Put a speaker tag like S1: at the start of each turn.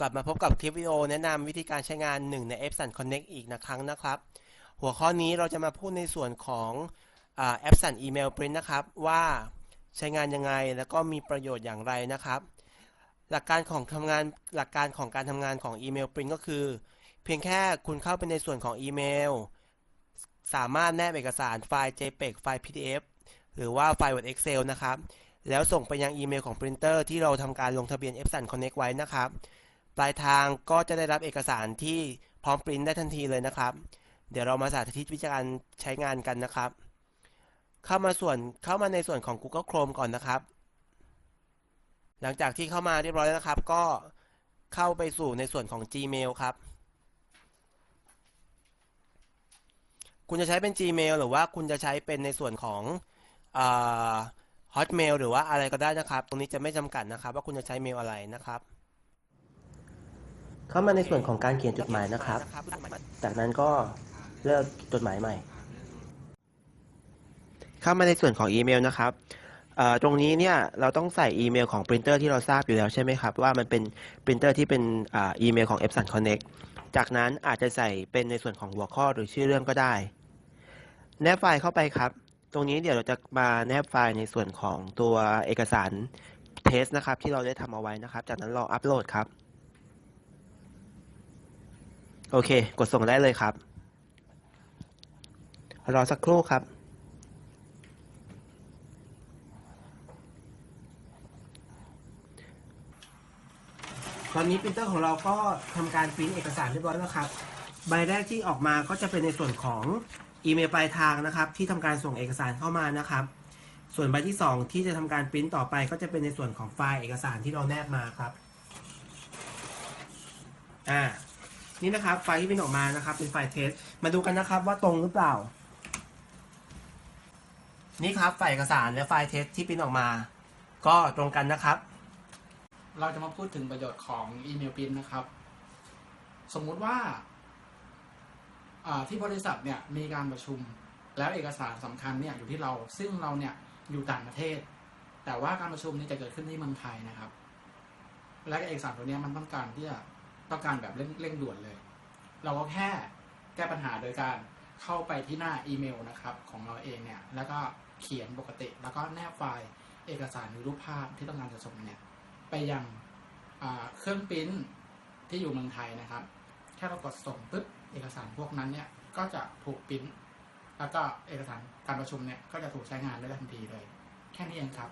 S1: กลับมาพบกับคลิปวิดีโอแนะนำวิธีการใช้งานหนึ่งใน Epson Connect อีกนะครั้งนะครับ หัวข้อนี้เราจะมาพูดในส่วนของอ่า Epson Email Print นะครับ ว่าใช้งานยังไงแล้วก็มีประโยชน์อย่างไรนะครับ หลักการของทำงานหลักการของการทำงานของ Email Print ก็คือ เพียงแค่คุณเข้าไปในส่วนของอีเมล สามารถแนบเอกสารไฟล์ JPEG ไฟล์ PDF หรือว่าไฟล์ Word Excel นะครับ แล้วส่งไปยังอีเมลของปรินเตอร์ที่เราทำการลงทะเบียน Epson Connect ไว้นะครับ ปลายทางก็จะได้รับเอกสารที่พร้อมปริ้นได้ทันทีเลยนะครับ เดี๋ยวเรามาสาธิตวิธีการใช้งานกันนะครับ เข้ามาส่วนเข้ามาในส่วนของ Google Chrome ก่อนนะครับ หลังจากที่เข้ามาเรียบร้อยแล้วนะครับ ก็เข้าไปสู่ในส่วนของ Gmail ครับ คุณจะใช้เป็น Gmail หรือว่าคุณจะใช้เป็นในส่วนของอ่า Hotmail หรือว่าอะไรก็ได้นะครับ ตรงนี้จะไม่จำกัดนะครับ ว่าคุณจะใช้เมลอะไรนะครับ เข้ามาในส่วนของการเขียนจดหมายนะครับ จากนั้นก็เลือกจดหมายใหม่ เข้ามาในส่วนของอีเมลนะครับตรงนี้เนี่ยเราต้องใส่อีเมลของปรินเตอร์ที่เราทราบอยู่แล้วใช่ไหมครับ ว่ามันเป็นปรินเตอร์ที่เป็นอีเมลของ Epson Connect จากนั้นอาจจะใส่เป็นในส่วนของหัวข้อหรือชื่อเรื่องก็ได้ แนบไฟล์เข้าไปครับ ตรงนี้เดี๋ยวเราจะมาแนบไฟล์ในส่วนของตัวเอกสารเทสนะครับที่เราได้ทำเอาไว้นะครับ จากนั้นรออัปโหลดครับ โอเค กดส่งได้เลยครับ รอสักครู่ครับตอนนี้ปรินเตอร์ของเราก็ทำการปริ้นเอกสารเรียบร้อยแล้วครับ ใบแรกที่ออกมาก็จะเป็นในส่วนของอีเมลปลายทางนะครับ ที่ทำการส่งเอกสารเข้ามานะครับ ส่วนใบที่ 2 ที่จะทำการปริ้นต่อไป ก็จะเป็นในส่วนของไฟล์เอกสารที่เราแนบมาครับ อ่า นี่นะครับ ไฟที่ปริ้นออกมานะครับ เป็นไฟเทส มาดูกันนะครับว่าตรงหรือเปล่า นี่ครับไฟเอกสารและไฟเทสที่ปริ้นออกมา ก็ตรงกันนะครับ
S2: เราจะมาพูดถึงประโยชน์ของอีเมลพิมพ์นะครับ สมมุติว่าที่บริษัทเนี่ยมีการประชุม แล้วเอกสารสำคัญเนี่ยอยู่ที่เราซึ่งเราเนี่ยอยู่ต่างประเทศ แต่ว่าการประชุมนี้จะเกิดขึ้นที่เมืองไทยนะครับ และเอกสารตัวนี้มันต้องการที่จะ ต้องการแบบเร่งเร่งด่วนเลย เราก็แค่แก้ปัญหาโดยการเข้าไปที่หน้าอีเมลนะครับ ของเราเองเนี่ย แล้วก็เขียนปกติ แล้วก็แนบไฟล์เอกสารหรือรูปภาพที่ต้องการจะส่งเนี่ย ไปยังเครื่องปริ้นที่อยู่เมืองไทยนะครับ แค่เรากดส่งปุ๊บเอกสารพวกนั้นเนี่ยก็จะถูกปริ้นแล้วก็เอกสารการประชุมเนี่ยก็จะถูกใช้งานได้ทันทีเลย แค่นี้เองครับ